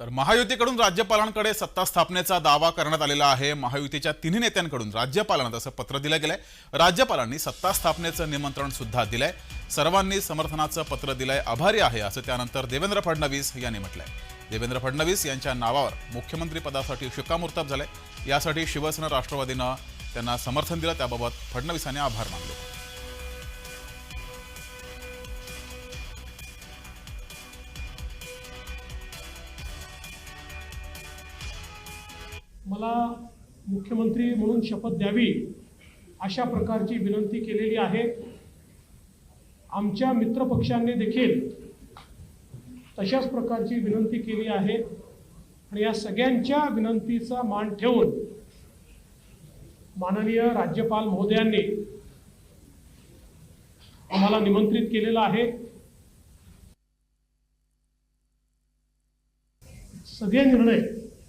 तर महायुतीकडून राज्यपालांकडे सत्ता स्थापनेचा दावा करण्यात आलेला आहे. महायुतीच्या तिन्ही नेत्यांकडून राज्यपालांना तसं पत्र दिलं गेलंय. राज्यपालांनी सत्ता स्थापनेचं निमंत्रण सुद्धा दिलंय. सर्वांनी समर्थनाचं पत्र दिलंय. आभारी आहे असं त्यानंतर देवेंद्र फडणवीस यांनी म्हटलंय. देवेंद्र फडणवीस यांच्या नावावर मुख्यमंत्री पदासाठी शिक्कामोर्तब झालंय. यासाठी शिवसेना राष्ट्रवादीनं त्यांना समर्थन दिलं. त्याबाबत फडणवीसांनी आभार मानले. मला मुख्यमंत्री म्हणून शपथ द्यावी अशा प्रकारची विनंती केलेली आहे. आमच्या मित्रपक्षांनी देखील तशाच प्रकारची विनंती केली आहे. आणि या सगळ्यांच्या विनंतीचा मान ठेवून माननीय राज्यपाल महोदयांनी आम्हाला निमंत्रित केलेलं आहे. सगळे निर्णय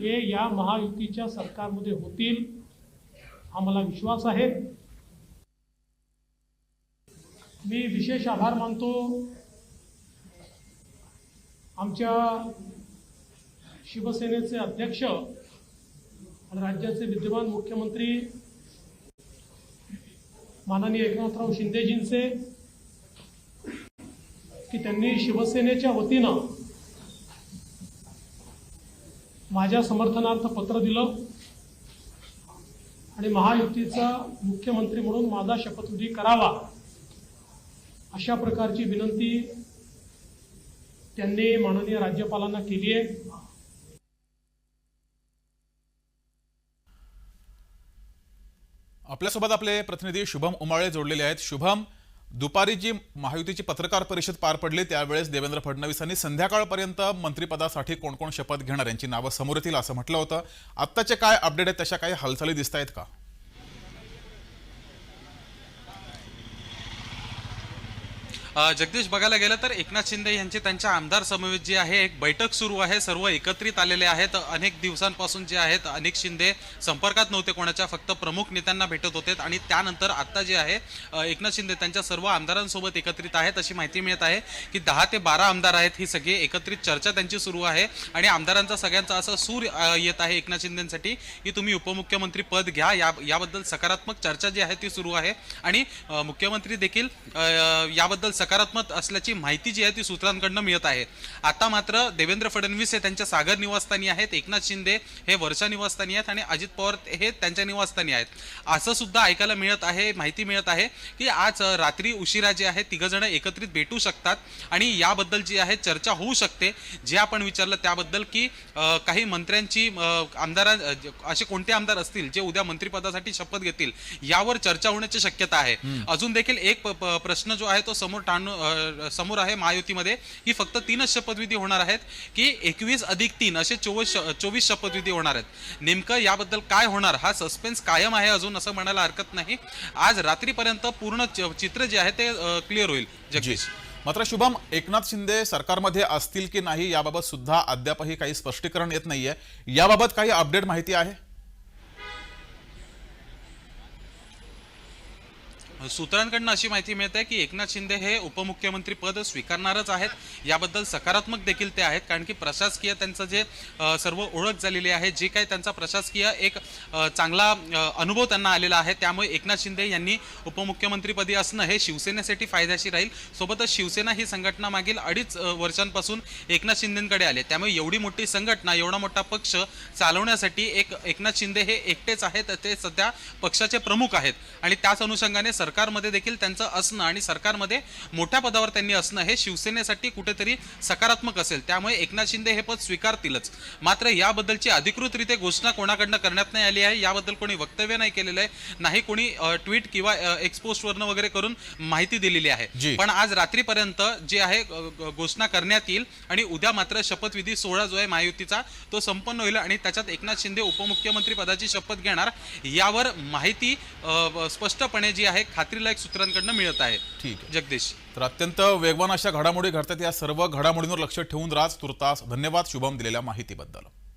हे या महायुतीच्या सरकारमध्ये होतील आम्हाला विश्वास आहे. मी विशेष आभार मानतो. आमच्या शिवसेनेचे अध्यक्ष आणि राज्याचे विद्यमान मुख्यमंत्री माननीय एकनाथराव शिंदेजींचे की त्यांनी शिवसेनेच्या वतीनं माझ्या समर्थनार्थ पत्र दिलं. आणि महायुतीचा मुख्यमंत्री म्हणून माझा शपथविधी करावा अशा प्रकारची विनंती त्यांनी माननीय राज्यपालांना केली आहे. आपल्यासोबत आपले प्रतिनिधी शुभम उमाळे जोडलेले आहेत. शुभम दुपारी जी महायुतीची पत्रकार परिषद पार पडली त्यावेळेस देवेंद्र फडणवीसांनी संध्याकाळपर्यंत मंत्रिपदासाठी कोण कोण शपथ घेणार यांची नावं समोर येतील असं म्हटलं होतं. आत्ताचे काय अपडेट आहेत तशा काही हालचाली दिसत आहेत का? जगदीश बघायला गेलं तर एकनाथ शिंदे यांची त्यांच्या आमदार समवेत जी आहे एक बैठक सुरू आहे. सर्व एकत्रित आलेले आहेत. अनेक दिवसांपासून जे आहेत अनेक शिंदे संपर्कात नव्हते कोणाच्या फक्त प्रमुख नेत्यांना भेटत होते. आणि त्यानंतर आत्ता जे आहे एकनाथ शिंदे त्यांच्या सर्व आमदारांसोबत एकत्रित आहेत अशी माहिती मिळत आहे की दहा ते बारा आमदार आहेत. ही सगळी एकत्रित चर्चा त्यांची सुरू आहे. आणि आमदारांचा सगळ्यांचा असा सूर येत आहे एकनाथ शिंदेसाठी की तुम्ही उपमुख्यमंत्री पद घ्या. या याबद्दल सकारात्मक चर्चा जी आहे ती सुरू आहे. आणि मुख्यमंत्री देखील याबद्दल सकारात्मक असल्याची माहिती जी आहे ती सूत्रांकडनं मिळत आहे. आता मात्र देवेंद्र फडणवीस हे त्यांच्या सागर निवासस्थानी आहेत एकनाथ शिंदे हे वर्षा निवासस्थानी आहेत आणि अजित पवार हे त्यांच्या निवासस्थानी आहेत. असं सुद्धा ऐकायला मिळत आहे माहिती मिळत आहे की आज रात्री उशिरा जे आहे तिघ जण एकत्रित भेटू शकतात आणि याबद्दल जी आहे चर्चा होऊ शकते जे आपण विचारलं त्याबद्दल की काही मंत्र्यांची आमदारां असे कोणते आमदार असतील जे उद्या मंत्रिपदासाठी शपथ घेतील यावर चर्चा होण्याची शक्यता आहे. अजून देखील एक प्रश्न जो आहे तो समोर अ, समोर आहे महायुतीमध्ये. की फक्त तीनच शपथविधी होणार आहेत की एकवीस अधिक तीन असे चोवीस चोवीस शपथविधी होणार आहेत. नेमकं याबद्दल काय होणार? हा सस्पेन्स कायम आहे अजून असं म्हणायला हरकत नाही. आज रात्रीपर्यंत पूर्ण चित्र जे आहे ते क्लिअर होईल. जगदीश. मात्र शुभम एकनाथ शिंदे सरकारमध्ये असतील की नाही याबाबत सुद्धा अद्यापही काही स्पष्टीकरण येत नाहीये. याबाबत काही अपडेट माहिती आहे? सूत्रांकडून अशी माहिती मिळते की एकनाथ शिंदे हे उपमुख्यमंत्री पद स्वीकारणारच आहेत. याबद्दल सकारात्मक देखील ते आहेत कारण की प्रशासकीय त्यांचं जे सर्व ओळख झालेली आहे जे काही त्यांचा प्रशासकीय एक चांगला अनुभव त्यांना आलेला आहे त्यामुळे एकनाथ शिंदे यांनी उपमुख्यमंत्रीपदी असणं हे शिवसेनेसाठी फायद्याशी राहील. सोबतच शिवसेना ही संघटना मागील अडीच वर्षांपासून एकनाथ शिंदेकडे आले त्यामुळे एवढी मोठी संघटना एवढा मोठा पक्ष चालवण्यासाठी एक एकनाथ शिंदे हे एकटेच आहेत ते सध्या पक्षाचे प्रमुख आहेत. आणि त्याच अनुषंगाने सरकार सरकारमध्ये देखील त्यांचं असणं आणि सरकारमध्ये मोठ्या पदावर त्यांनी असणं हे शिवसेनेसाठी कुठेतरी सकारात्मक असेल. त्यामुळे एकनाथ शिंदे हे पद स्वीकारतीलच. मात्र याबद्दलची अधिकृतरित्या घोषणा कोणाकडनं करण्यात नाही आली आहे याबद्दल कोणी वक्तव्य नाही केलेलं आहे नाही कोणी ट्विट किंवा एक्सपोस्टवरनं वगैरे करून माहिती दिलेली. आहे. पण आज रात्रीपर्यंत जे आहे घोषणा करण्यात येईल आणि उद्या मात्र शपथविधी सोहळा जो आहे महायुतीचा तो संपन्न होईल आणि त्याच्यात एकनाथ शिंदे उपमुख्यमंत्री पदाची शपथ घेणार यावर माहिती स्पष्टपणे जी आहे खात्रीलायक सूत्रांकडनं मिळत आहे. ठीक आहे. जगदीश. तर अत्यंत वेगवान अशा घडामोडी घडतात या सर्व घडामोडींवर लक्ष ठेवून राज तुर्तास धन्यवाद शुभम दिलेल्या माहितीबद्दल.